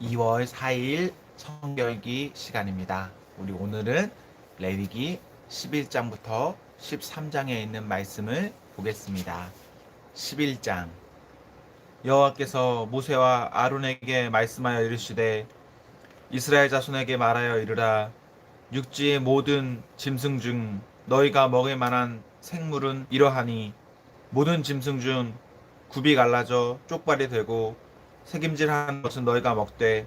2월 4일 성경기 시간입니다. 우리 오늘은 레위기 11장부터 13장에 있는 말씀을 보겠습니다. 11장 여호와께서 모세와 아론에게 말씀하여 이르시되 이스라엘 자손에게 말하여 이르라 육지의 모든 짐승 중 너희가 먹을 만한 생물은 이러하니 모든 짐승 중 굽이 갈라져 쪽발이 되고 색임질하는 것은 너희가 먹되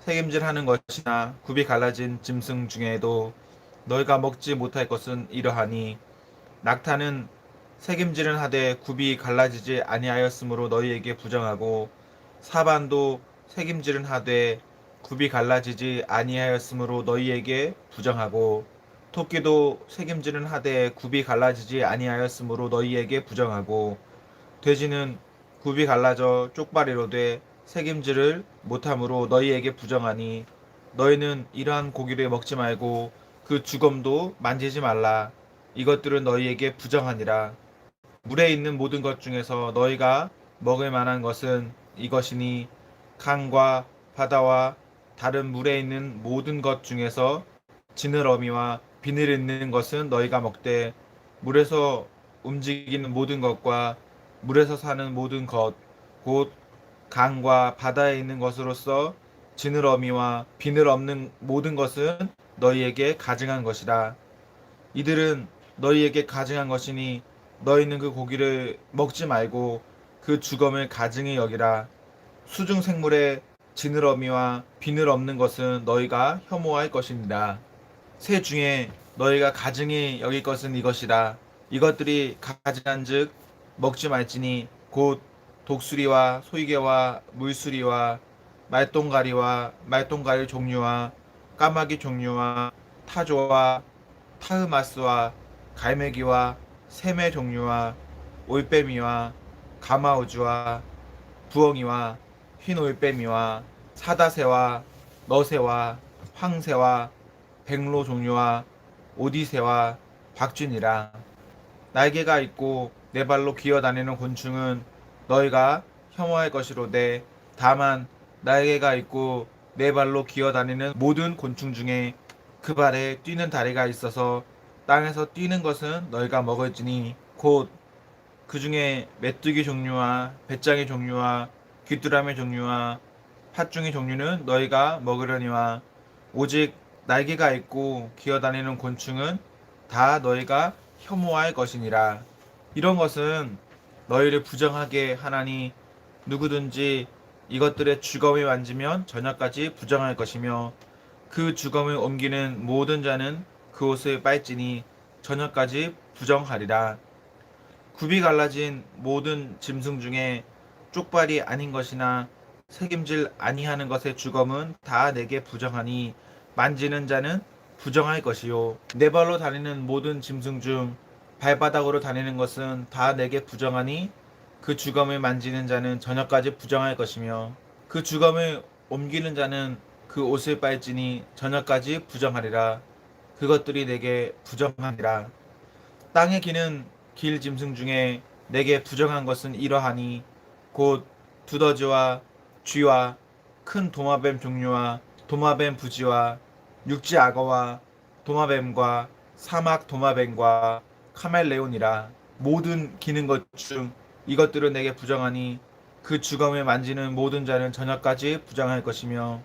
색임질하는 것이나 굽이 갈라진 짐승 중에도 너희가 먹지 못할 것은 이러하니 낙타는 색임질은 하되 굽이 갈라지지 아니하였으므로 너희에게 부정하고 사반도 색임질은 하되 굽이 갈라지지 아니하였으므로 너희에게 부정하고 토끼도 색임질은 하되 굽이 갈라지지 아니하였으므로 너희에게 부정하고 돼지는 굽이 갈라져 쪽발이로 돼 색임질을 못함으로 너희에게 부정하니 너희는 이러한 고기를 먹지 말고 그 주검도 만지지 말라. 이것들은 너희에게 부정하니라. 물에 있는 모든 것 중에서 너희가 먹을 만한 것은 이것이니 강과 바다와 다른 물에 있는 모든 것 중에서 지느러미와 비늘 있는 것은 너희가 먹되 물에서 움직이는 모든 것과 물에서 사는 모든 것, 곧 강과 바다에 있는 것으로서 지느러미와 비늘 없는 모든 것은 너희에게 가증한 것이라. 이들은 너희에게 가증한 것이니 너희는 그 고기를 먹지 말고 그 주검을 가증히 여기라. 수중 생물의 지느러미와 비늘 없는 것은 너희가 혐오할 것입니다. 새 중에 너희가 가증히 여길 것은 이것이라. 이것들이 가증한즉 먹지 말지니 곧 독수리와 소이개와 물수리와 말똥가리와 말똥가리 종류와 까마귀 종류와 타조와 타흐마스와 갈매기와 새매 종류와 올빼미와 가마우주와 부엉이와 흰 올빼미와 사다새와 너새와 황새와 백로 종류와 오디새와 박쥐니라. 날개가 있고 네 발로 기어다니는 곤충은 너희가 혐오할 것이로되 다만 날개가 있고 네 발로 기어다니는 모든 곤충 중에 그 발에 뛰는 다리가 있어서 땅에서 뛰는 것은 너희가 먹을지니 곧 그 중에 메뚜기 종류와 배짱이 종류와 귀뚜라미 종류와 팥중이 종류는 너희가 먹으려니와 오직 날개가 있고 기어다니는 곤충은 다 너희가 혐오할 것이니라. 이런 것은 너희를 부정하게 하나니 누구든지 이것들의 주검을 만지면 저녁까지 부정할 것이며 그 주검을 옮기는 모든 자는 그 옷을 빨지니 저녁까지 부정하리라. 굽이 갈라진 모든 짐승 중에 쪽발이 아닌 것이나 책임질 아니하는 것의 주검은 다 내게 부정하니 만지는 자는 부정할 것이요 네 발로 다니는 모든 짐승 중 발바닥으로 다니는 것은 다 내게 부정하니 그 주검을 만지는 자는 저녁까지 부정할 것이며 그 주검을 옮기는 자는 그 옷을 빨지니 저녁까지 부정하리라. 그것들이 내게 부정하니라. 땅에 기는 길 짐승 중에 내게 부정한 것은 이러하니 곧 두더지와 쥐와 큰 도마뱀 종류와 도마뱀 부지와 육지 악어와 도마뱀과 사막 도마뱀과 카멜레온이라 모든 기는 것 중 이것들은 내게 부정하니 그 주검을 만지는 모든 자는 저녁까지 부정할 것이며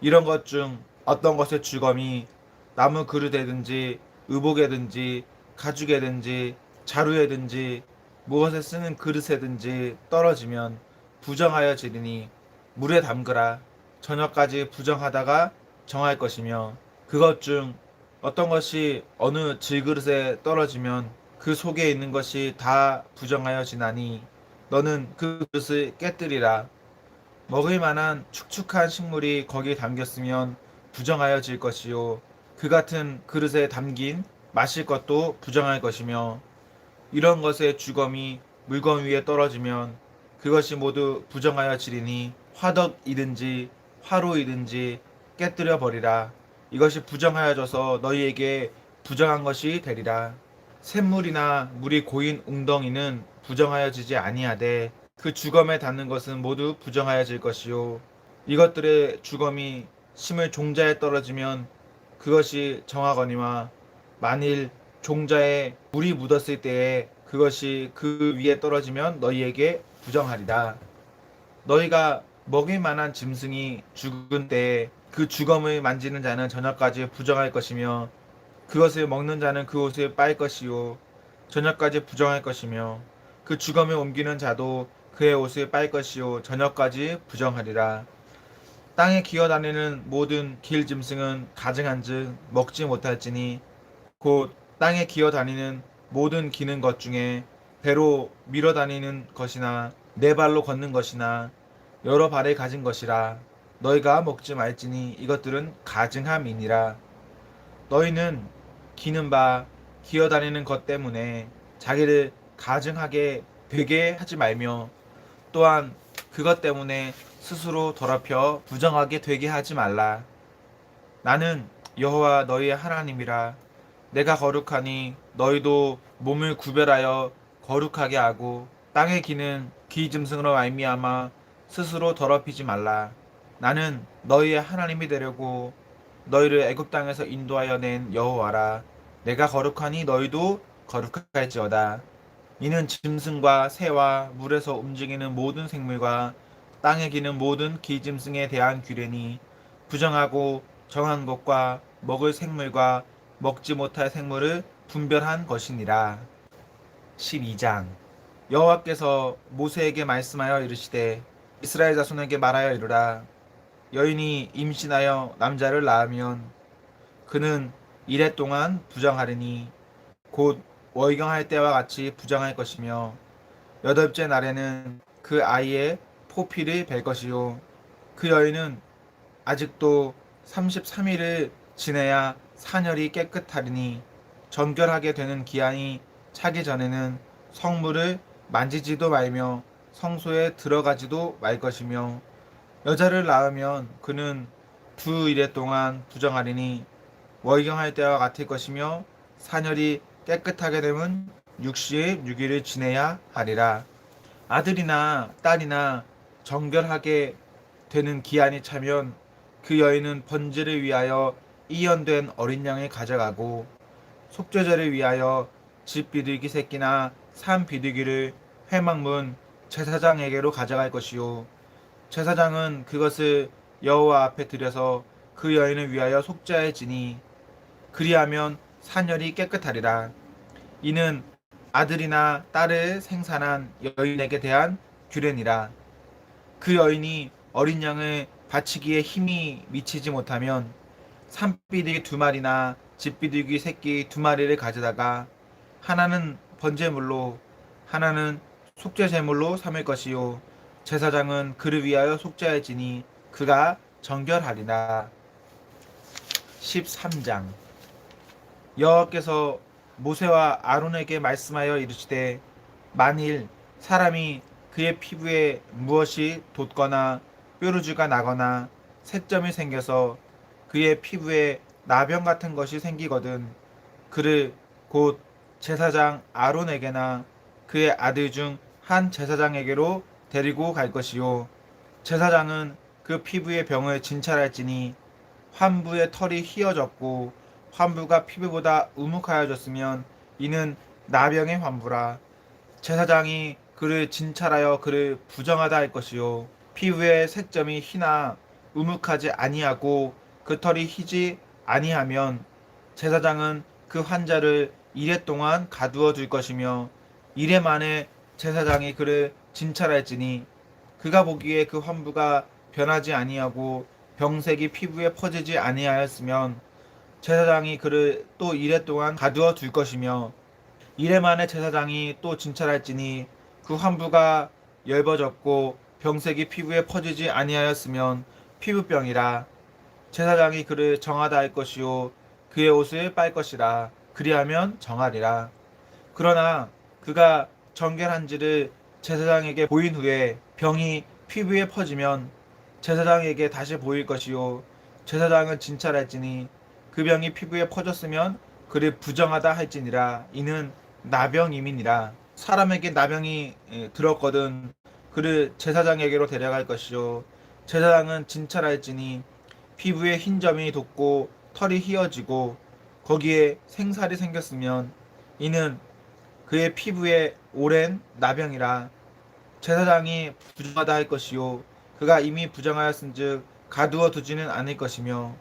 이런 것 중 어떤 것의 주검이 나무 그릇에든지 의복에든지 가죽에든지 자루에든지 무엇에 쓰는 그릇에든지 떨어지면 부정하여 지르니 물에 담그라. 저녁까지 부정하다가 정할 것이며 그것 중 어떤 것이 어느 질그릇에 떨어지면 그 속에 있는 것이 다 부정하여 지나니 너는 그 그릇을 깨뜨리라 먹을 만한 축축한 식물이 거기에 담겼으면 부정하여 질 것이요 그 같은 그릇에 담긴 마실 것도 부정할 것이며 이런 것의 주검이 물건 위에 떨어지면 그것이 모두 부정하여 지리니 화덕이든지 화로이든지 깨뜨려 버리라. 이것이 부정하여져서 너희에게 부정한 것이 되리라. 샘물이나 물이 고인 웅덩이는 부정하여지지 아니하되 그 주검에 닿는 것은 모두 부정하여질 것이요 이것들의 주검이 심을 종자에 떨어지면 그것이 정하거니와 만일 종자에 물이 묻었을 때에 그것이 그 위에 떨어지면 너희에게 부정하리라. 너희가 먹을 만한 짐승이 죽은 때에 그 주검을 만지는 자는 저녁까지 부정할 것이며 그것을 먹는 자는 그 옷을 빨 것이요. 저녁까지 부정할 것이며 그 주검을 옮기는 자도 그의 옷을 빨 것이요. 저녁까지 부정하리라. 땅에 기어다니는 모든 길 짐승은 가증한즉 먹지 못할지니 곧 땅에 기어다니는 모든 기는 것 중에 배로 밀어다니는 것이나 네 발로 걷는 것이나 여러 발을 가진 것이라 너희가 먹지 말지니 이것들은 가증함이니라. 너희는 기는 바 기어다니는 것 때문에 자기를 가증하게 되게 하지 말며 또한 그것 때문에 스스로 더럽혀 부정하게 되게 하지 말라. 나는 여호와 너희의 하나님이라. 내가 거룩하니 너희도 몸을 구별하여 거룩하게 하고 땅에 기는 기짐승으로 말미암아 스스로 더럽히지 말라. 나는 너희의 하나님이 되려고 너희를 애굽 땅에서 인도하여 낸 여호와라. 내가 거룩하니 너희도 거룩할지어다. 이는 짐승과 새와 물에서 움직이는 모든 생물과 땅에 기는 모든 기짐승에 대한 규례니 부정하고 정한 것과 먹을 생물과 먹지 못할 생물을 분별한 것이니라. 12장 여호와께서 모세에게 말씀하여 이르시되 이스라엘 자손에게 말하여 이르라 여인이 임신하여 남자를 낳으면 그는 이래 동안 부정하리니 곧 월경할 때와 같이 부정할 것이며 여덟째 날에는 그 아이의 포피를 벨 것이요. 그 여인은 아직도 33일을 지내야 사녀리 깨끗하리니 정결하게 되는 기한이 차기 전에는 성물을 만지지도 말며 성소에 들어가지도 말 것이며 여자를 낳으면 그는 두 일에 동안 부정하리니 월경할 때와 같을 것이며 사녀리 깨끗하게 되면 66일을 지내야 하리라. 아들이나 딸이나 정결하게 되는 기한이 차면 그 여인은 번제를 위하여 이연된 어린 양을 가져가고 속죄제를 위하여 집 비둘기 새끼나 산 비둘기를 회막문 제사장에게로 가져갈 것이요 제사장은 그것을 여호와 앞에 들여서 그 여인을 위하여 속죄할지니 그리하면 사녀리 깨끗하리라. 이는 아들이나 딸을 생산한 여인에게 대한 규례니라. 그 여인이 어린 양을 바치기에 힘이 미치지 못하면 산비둘기 두 마리나 집비둘기 새끼 두 마리를 가져다가 하나는 번제물로 하나는 속죄제물로 삼을 것이요 제사장은 그를 위하여 속죄할지니 그가 정결하리라. 13장. 여호와께서 모세와 아론에게 말씀하여 이르시되 만일 사람이 그의 피부에 무엇이 돋거나 뾰루지가 나거나 색점이 생겨서 그의 피부에 나병 같은 것이 생기거든 그를 곧 제사장 아론에게나 그의 아들 중 한 제사장에게로 데리고 갈 것이요. 제사장은 그 피부의 병을 진찰할지니 환부의 털이 휘어졌고 환부가 피부보다 우묵하여졌으면 이는 나병의 환부라. 제사장이 그를 진찰하여 그를 부정하다 할 것이요. 피부의 색점이 희나 우묵하지 아니하고 그 털이 희지 아니하면 제사장은 그 환자를 이래 동안 가두어 둘 것이며 이래 만에 제사장이 그를 진찰할지니 그가 보기에 그 환부가 변하지 아니하고 병색이 피부에 퍼지지 아니하였으면 제사장이 그를 또 이래 동안 가두어 둘 것이며 이래 만에 제사장이 또 진찰할지니 그 환부가 엷어졌고 병색이 피부에 퍼지지 아니하였으면 피부병이라 제사장이 그를 정하다 할 것이요 그의 옷을 빨 것이라 그리하면 정하리라. 그러나 그가 정결한지를 제사장에게 보인 후에 병이 피부에 퍼지면 제사장에게 다시 보일 것이요. 제사장은 진찰할지니 그 병이 피부에 퍼졌으면 그를 부정하다 할지니라. 이는 나병임이니라. 사람에게 나병이 예, 들었거든 그를 제사장에게로 데려갈 것이요. 제사장은 진찰할지니 피부에 흰 점이 돋고 털이 휘어지고 거기에 생살이 생겼으면 이는 그의 피부에 오랜 나병이라 제사장이 부정하다 할 것이요. 그가 이미 부정하였은즉 가두어 두지는 않을 것이며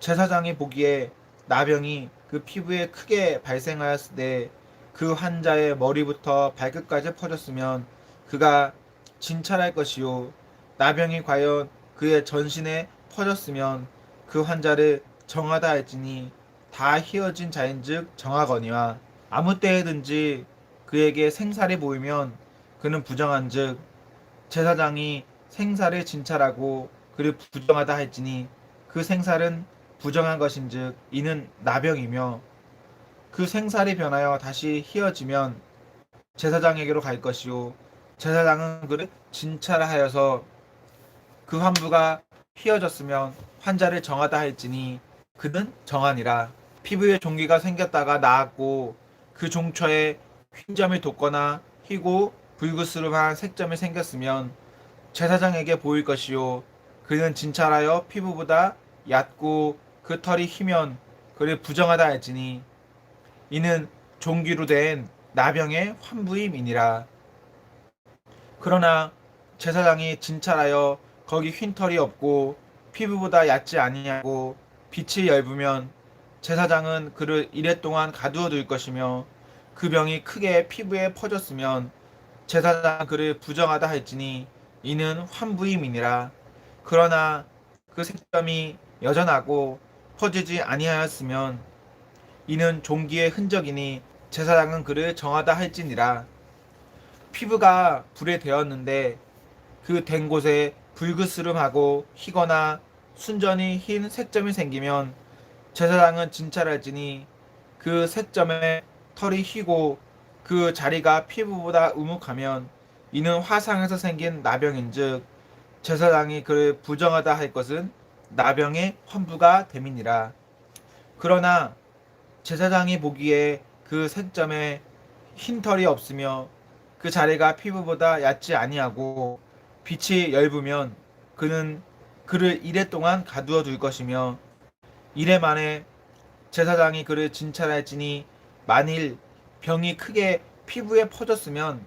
제사장이 보기에 나병이 그 피부에 크게 발생하였을 때 그 환자의 머리부터 발끝까지 퍼졌으면 그가 진찰할 것이요. 나병이 과연 그의 전신에 퍼졌으면 그 환자를 정하다 할지니 다 휘어진 자인즉 정하거니와 아무 때에든지 그에게 생살이 보이면 그는 부정한즉 제사장이 생살을 진찰하고 그를 부정하다 할지니 그 생살은 부정한 것인즉 이는 나병이며 그 생살이 변하여 다시 휘어지면 제사장에게로 갈 것이요. 제사장은 그를 진찰하여서 그 환부가 휘어졌으면 환자를 정하다 할지니 그는 정하니라. 피부에 종기가 생겼다가 나았고 그 종처에 흰 점이 돋거나 희고 불그스름한 색점이 생겼으면 제사장에게 보일 것이요. 그는 진찰하여 피부보다 얕고 그 털이 희면 그를 부정하다 할지니 이는 종기로 된 나병의 환부임이니라. 그러나 제사장이 진찰하여 거기 흰 털이 없고 피부보다 얕지 아니하고 빛이 엷으면 제사장은 그를 이래 동안 가두어 둘 것이며 그 병이 크게 피부에 퍼졌으면 제사장 그를 부정하다 할지니 이는 환부임이니라. 그러나 그 색점이 여전하고 퍼지지 아니하였으면 이는 종기의 흔적이니 제사장은 그를 정하다 할지니라. 피부가 불에 되었는데 그 된 곳에 불그스름하고 희거나 순전히 흰 색점이 생기면 제사장은 진찰할지니 그 색점에 털이 희고 그 자리가 피부보다 우묵하면 이는 화상에서 생긴 나병인즉 제사장이 그를 부정하다 할 것은 나병의 환부가 됨이니라. 그러나 제사장이 보기에 그 색점에 흰 털이 없으며 그 자리가 피부보다 얕지 아니하고 빛이 엷으면 그는 그를 이래 동안 가두어 둘 것이며 이래 만에 제사장이 그를 진찰할지니 만일 병이 크게 피부에 퍼졌으면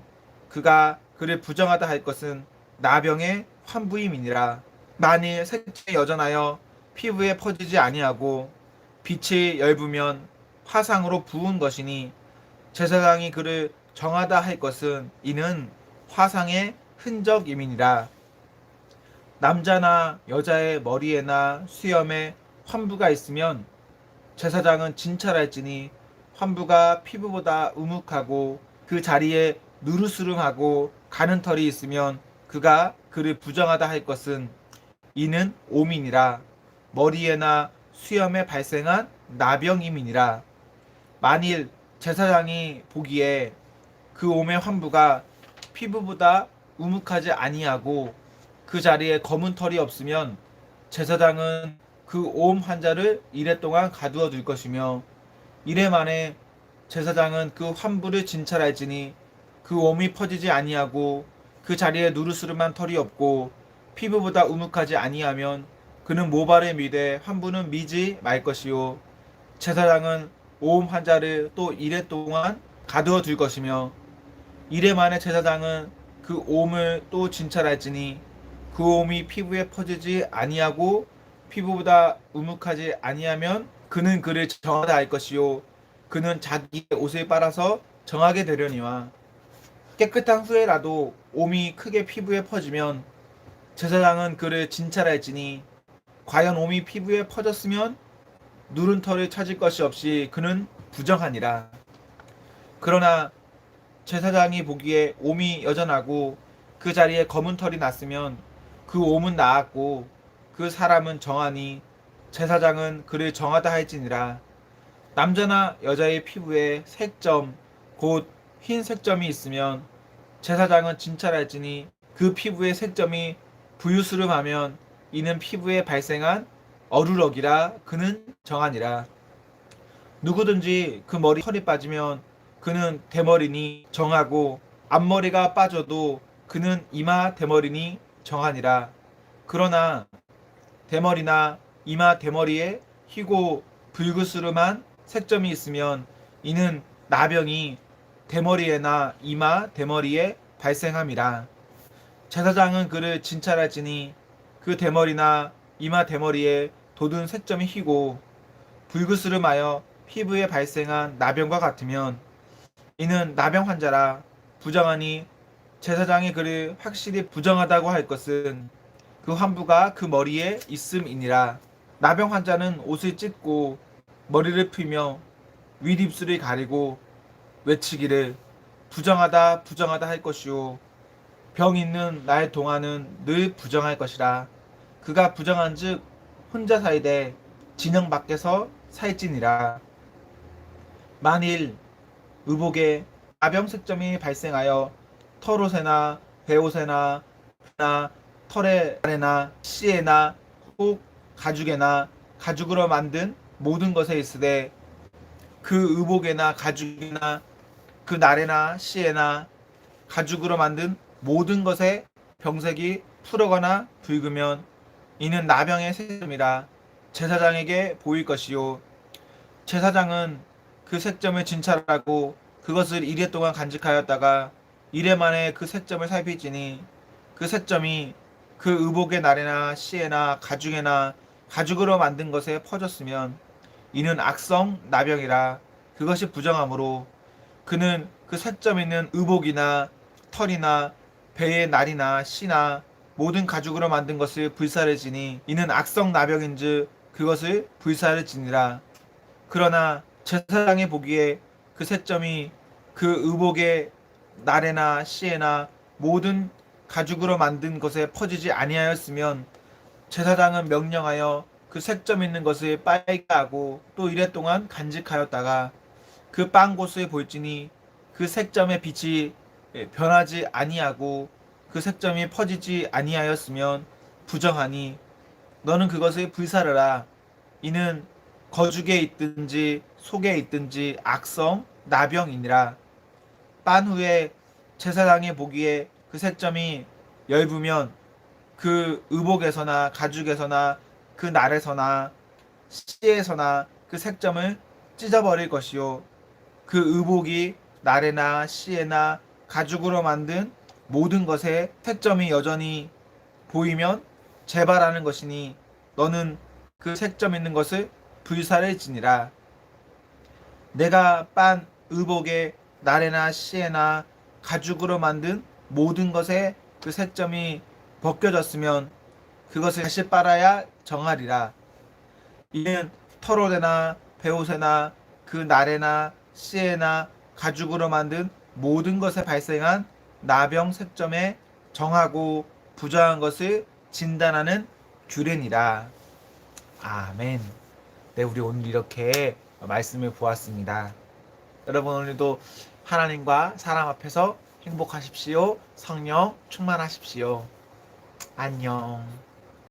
그가 그를 부정하다 할 것은 나병의 환부임이니라 만일 색채 여전하여 피부에 퍼지지 아니하고 빛이 엷으면 화상으로 부은 것이니 제사장이 그를 정하다 할 것은 이는 화상의 흔적임이니라. 남자나 여자의 머리에나 수염에 환부가 있으면 제사장은 진찰할지니 환부가 피부보다 우묵하고 그 자리에 누르스름하고 가는 털이 있으면 그가 그를 부정하다 할 것은 이는 오민이라. 머리에나 수염에 발생한 나병임이니라. 만일 제사장이 보기에 그 옴의 환부가 피부보다 우묵하지 아니하고 그 자리에 검은 털이 없으면 제사장은 그 옴 환자를 이래 동안 가두어 둘 것이며 이래 만에 제사장은 그 환부를 진찰할지니 그 옴이 퍼지지 아니하고 그 자리에 누르스름한 털이 없고 피부보다 우묵하지 아니하면 그는 모발을 미되 환부는 미지 말 것이요. 제사장은 오음 환자를 또 이래 동안 가두어 둘 것이며 이래 만에 제사장은 그 오음을 또 진찰할지니 그 오음이 피부에 퍼지지 아니하고 피부보다 우묵하지 아니하면 그는 그를 정하다 할 것이요 그는 자기의 옷을 빨아서 정하게 되려니와 깨끗한 후에라도 옴이 크게 피부에 퍼지면 제사장은 그를 진찰할지니 과연 옴이 피부에 퍼졌으면 누른 털을 찾을 것이 없이 그는 부정하니라. 그러나 제사장이 보기에 옴이 여전하고 그 자리에 검은 털이 났으면 그 옴은 나았고 그 사람은 정하니 제사장은 그를 정하다 할지니라. 남자나 여자의 피부에 색점 곧 흰 색점이 있으면 제사장은 진찰할지니 그 피부의 색점이 부유스름하면 이는 피부에 발생한 어루럭이라 그는 정하니라. 누구든지 그 머리 털이 빠지면 그는 대머리니 정하고 앞머리가 빠져도 그는 이마 대머리니 정하니라. 그러나 대머리나 이마 대머리에 희고 불구스름한 색점이 있으면 이는 나병이 대머리에나 이마 대머리에 발생함이라 제사장은 그를 진찰할지니 그 대머리나 이마 대머리에 돋은 색점이 희고 불구스름하여 피부에 발생한 나병과 같으면 이는 나병 환자라 부정하니 제사장이 그를 확실히 부정하다고 할 것은 그 환부가 그 머리에 있음이니라 나병 환자는 옷을 찢고 머리를 풀며 윗입술을 가리고 외치기를 부정하다 부정하다 할 것이요 병 있는 날 동안은 늘 부정할 것이라. 그가 부정한즉 혼자 살되 진영 밖에서 살지니라. 만일 의복에 아병색점이 발생하여 털옷에나 배옷에나 나 털의 아래나 씨에나 혹 가죽에나 가죽으로 만든 모든 것에 있으되 그 의복에나 가죽이나 그 날에나 씨에나 가죽으로 만든 모든 것에 병색이 푸르거나 붉으면 이는 나병의 색점이라 제사장에게 보일 것이요. 제사장은 그 색점을 진찰하고 그것을 이래 동안 간직하였다가 이래 만에 그 색점을 살피지니 그 색점이 그 의복의 날에나 씨에나 가죽에나 가죽으로 만든 것에 퍼졌으면 이는 악성 나병이라 그것이 부정하므로 그는 그 색점 있는 의복이나 털이나 배의 날이나 씨나 모든 가죽으로 만든 것을 불사를 지니 이는 악성 나병인즉 그것을 불사를 지니라. 그러나 제사장이 보기에 그 색점이 그 의복의 날에나 씨에나 모든 가죽으로 만든 것에 퍼지지 아니하였으면 제사장은 명령하여 그 색점 있는 것을 빨게 하고 또 이래 동안 간직하였다가 그빵 곳을 볼지니 그 색점의 빛이 변하지 아니하고 그 색점이 퍼지지 아니하였으면 부정하니 너는 그것을 불사르라. 이는 거죽에 있든지 속에 있든지 악성 나병이니라. 빤 후에 제사장이 보기에 그 색점이 엷으면 그 의복에서나 가죽에서나 그 날에서나 씨에서나 그 색점을 찢어버릴 것이요. 그 의복이 날에나 씨에나 가죽으로 만든 모든 것에 색점이 여전히 보이면 재발하는 것이니 너는 그 색점 있는 것을 불사를 지니라. 내가 빤 의복에 날에나 씨에나 가죽으로 만든 모든 것에 그 색점이 벗겨졌으면 그것을 다시 빨아야 정하리라. 이는 털옷에나 배옷에나 그 날에나 씨에나 가죽으로 만든 모든 것에 발생한 나병 색점에 정하고 부정한 것을 진단하는 규례니라. 아멘. 네, 우리 오늘 이렇게 말씀을 보았습니다. 여러분 오늘도 하나님과 사람 앞에서 행복하십시오. 성령 충만하십시오. 안녕.